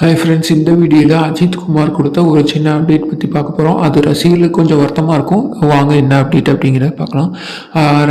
Hi friends இந்த வீடியோவில் அஜித் குமார் கொடுத்த ஒரு சின்ன அப்டேட் பற்றி பார்க்க போகிறோம் அது ரசிகர்களுக்கு கொஞ்சம் வருத்தமாக இருக்கும். வாங்க என்ன அப்டேட் அப்படிங்கிறத பார்க்கலாம்.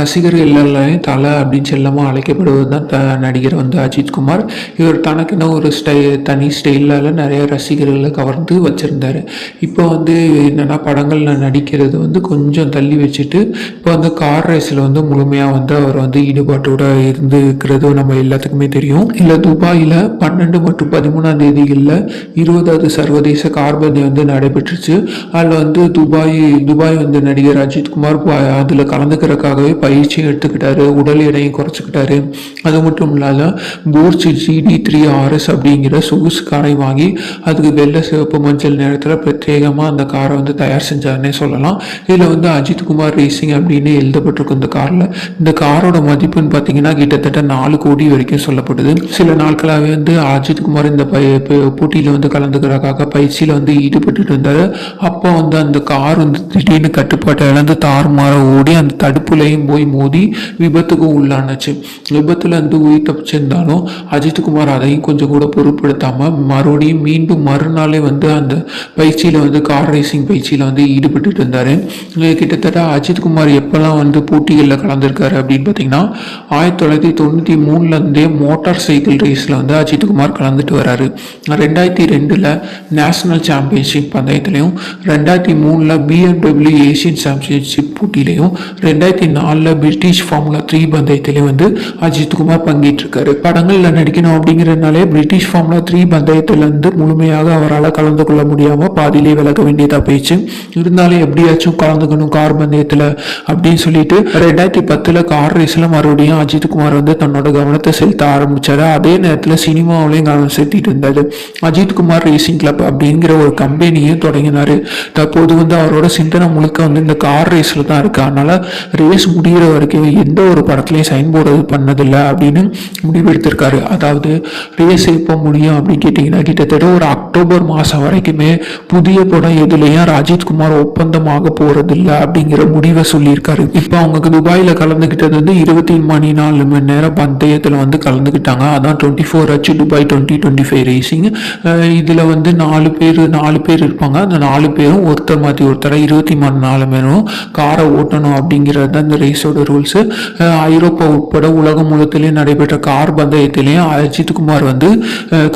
ரசிகர் ரசிகர்கள் எல்லாரையும் தலை அப்படின்னு செல்லமாக அழைக்கப்படுவது தான் த நடிகர் வந்து அஜித் குமார். இவர் தனக்குன்னு ஒரு ஸ்டை தனி ஸ்டைலால் நிறைய ரசிகர்களை கவர்ந்து வச்சுருந்தார். இப்போ வந்து என்னென்னா படங்களில் நடிக்கிறது வந்து கொஞ்சம் தள்ளி வச்சுட்டு இப்போ வந்து கார் ரேஸில் வந்து முழுமையாக வந்து அவர் வந்து ஈடுபாட்டோட இருந்து இருக்கிறது நம்ம எல்லாத்துக்குமே தெரியும். இல்லை துபாயில் பன்னெண்டு மற்றும் பதிமூணாம் தேதிகளில் இருபதாவது சர்வதேச கார்பந்து வந்து நடைபெற்றுச்சு. அதில் வந்து துபாய் துபாய் வந்து நடிகர் அஜித் குமார் அதில் கலந்துக்கிறதுக்காகவே பயிற்சி எடுத்துக்கிட்டாரு. உடல் எடையும் குறைச்சிக்கிட்டாரு. அது மட்டும் இல்லாத போர்ச் ஜிடி த்ரீ ஆர்எஸ் அப்படிங்கிற சொகுசு காரை வாங்கி அதுக்கு வெள்ளை சிவப்பு மஞ்சள் நேரத்தில் பிரத்யேகமாக அந்த காரை வந்து தயார் செஞ்சாருன்னே சொல்லலாம். இதில் வந்து அஜித் குமார் ரேசிங் அப்படின்னு எழுதப்பட்டிருக்கும் இந்த காரில். இந்த காரோட மதிப்புன்னு பார்த்தீங்கன்னா கிட்டத்தட்ட நாலு கோடி வரைக்கும் சொல்லப்படுது. சில நாட்களாகவே வந்து அஜித் குமார் இந்த போட்டியில் வந்து கலந்துக்கிறதுக்காக பயிற்சியில் வந்து ஈடுபட்டுட்டு இருந்தார் அப்போ வந்து அந்த கார் வந்து திடீர்னு கட்டுப்பாட்டை இழந்து தாறுமாற ஓடி அந்த தடுப்புலையும் போய் மோதி விபத்துக்கு உள்ளானுச்சு. விபத்தில் வந்து உயிர் தப்பிச்சிருந்தாலும் அஜித்குமார் அதையும் கொஞ்சம் கூட பொருட்படுத்தாமல் மறுபடியும் மீண்டும் மறுநாளே வந்து அந்த பயிற்சியில் வந்து கார் ரேசிங் பயிற்சியில் வந்து ஈடுபட்டுட்டு இருந்தார் கிட்டத்தட்ட அஜித்குமார் எப்போல்லாம் வந்து போட்டிகளில் கலந்துருக்காரு அப்படின்னு பார்த்தீங்கன்னா ஆயிரத்தி தொள்ளாயிரத்தி தொண்ணூற்றி மூணுலேருந்தே மோட்டார் சைக்கிள் ரேஸில் வந்து அஜித்குமார் கலந்துட்டு வராரு. ரெண்டாயிரத்தி ரெண்டில் நேஷனல் சாம்பியன்ஷிப் பந்தயத்துலையும் ரெண்டாயிரத்தி மூணில் பிஎம்டபிள்யூ ஏசியன் சாம்பியன்ஷிப் போட்டியிலையும் ரெண்டாயிரத்தி நாலில் பிரிட்டிஷ் ஃபார்முலா த்ரீ பந்தயத்திலையும் வந்து அஜித் குமார் பங்கேற்றிருக்காரு. படங்களில் நடிக்கணும் அப்படிங்கிறதுனாலே பிரிட்டிஷ் ஃபார்முலா த்ரீ பந்தயத்திலேருந்து முழுமையாக அவரால் கலந்து கொள்ள முடியாமல் பாதியிலே விலக வேண்டியதாக போயிடுச்சு. இருந்தாலும் எப்படியாச்சும் கலந்துக்கணும் கார் பந்தயத்தில் அப்படின்னு சொல்லிட்டு ரெண்டாயிரத்தி பத்தில் கார் ரேஸில் மறுபடியும் அஜித் குமார் வந்து தன்னோட கவனத்தை செலுத்த ஆரம்பித்தார் அதே நேரத்தில் சினிமாவிலையும் கவனம் செலுத்திட்டு இருந்தார். அஜித் குமார் ரேசிங் கிளப் அப்படிங்கிற ஒரு கம்பெனியும் தொடங்கினார். தற்போது வந்து அவரோட சிந்தனை முழுக்க வந்து இந்த கார் ரேஸில் தான் இருக்குது அதனால் ரேஸ் முடிகிற வரைக்கும் எந்த ஒரு படத்துலையும் சைன் போர்டு பண்ணதில்லை அப்படின்னு முடிவெடுத்திருக்காரு அதாவது ரேஸ் எப்போ முடியும் அப்படின்னு கேட்டிங்கன்னா கிட்டத்தட்ட ஒரு அக்டோபர் மாதம் வரைக்குமே புதிய படம் எதுலேயும் ராஜித் குமார் ஒப்பந்தமாக போகிறதில்ல அப்படிங்கிற முடிவை சொல்லியிருக்காரு. இப்போ அவங்க துபாயில் கலந்துக்கிட்டது வந்து இருபத்தி மணி நாலு மணி நேரம் பந்தயத்தில் வந்து கலந்துக்கிட்டாங்க அதான் twenty four H Dubai twenty twenty five racing இதில் வந்து நாலு பேர் நாலு பேர் இருப்பாங்க. அந்த நாலு பேரும் ஒருத்தர் மாற்றி ஒருத்தரை இருபத்தி மூணு நாலு பேரும் காரை ஓட்டணும் அப்படிங்கிறது தான் இந்த ரேஸோட ரூல்ஸு ஐரோப்பா உட்பட உலகம் முழுத்திலையும் நடைபெற்ற கார் பந்தயத்திலையும் அஜித் குமார் வந்து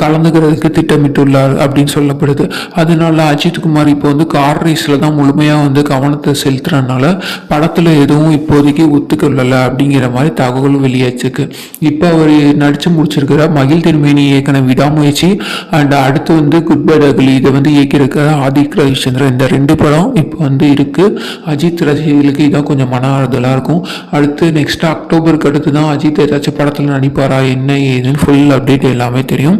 கலந்துக்கிறதுக்கு திட்டமிட்டுள்ளார் அப்படின்னு சொல்லப்படுது. அதனால அஜித் குமார் இப்போ வந்து கார் ரேஸில் தான் முழுமையாக வந்து கவனத்தை செலுத்துறதுனால படத்தில் எதுவும் இப்போதைக்கு ஒத்துக்கொள்ளலை அப்படிங்கிற மாதிரி தகவல் வெளியாச்சுக்கு இப்போ அவர் நடித்து முடிச்சிருக்கிற மகிழ் திருமேனி இயக்கின விடாமுயற்சி. அண்ட் அடுத்து வந்து குட் பை டகுலி இதை வந்து இயக்கியிருக்கிற ஆதிக் ரவிச்சந்திரன் இந்த ரெண்டு படம் இப்போ வந்து இருக்குது அஜித் ரசிகர்களுக்கு இதான் கொஞ்சம் மன ஆறுதலாக இருக்கும். அடுத்து நெக்ஸ்ட் அக்டோபருக்கு அடுத்து தான் அஜித் ஏதாச்சும் படத்தில் நடிப்பாரா என்ன ஏதுன்னு ஃபுல் அப்டேட் எல்லாமே தெரியும்.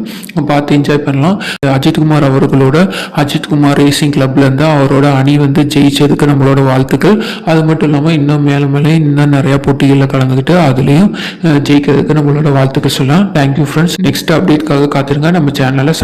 பார்த்து என்ஜாய் பண்ணலாம். அஜித்குமார் அவர்களோட அஜித்குமார் ரேசிங் கிளப்லேருந்து அவரோட அணி வந்து ஜெயிச்சதுக்கு நம்மளோட வாழ்த்துக்கள். அது மட்டும் இல்லாமல் இன்னும் மேலும் மேலே இன்னும் நிறையா போட்டிகளில் கலந்துக்கிட்டு அதுலேயும் ஜெயிக்கிறதுக்கு நம்மளோட வாழ்த்துக்கள் சொல்லலாம். தேங்க்யூ ஃப்ரெண்ட்ஸ் நெக்ஸ்ட் அப்டேட்காக காத்திருங்க. நம்ம சேனலில்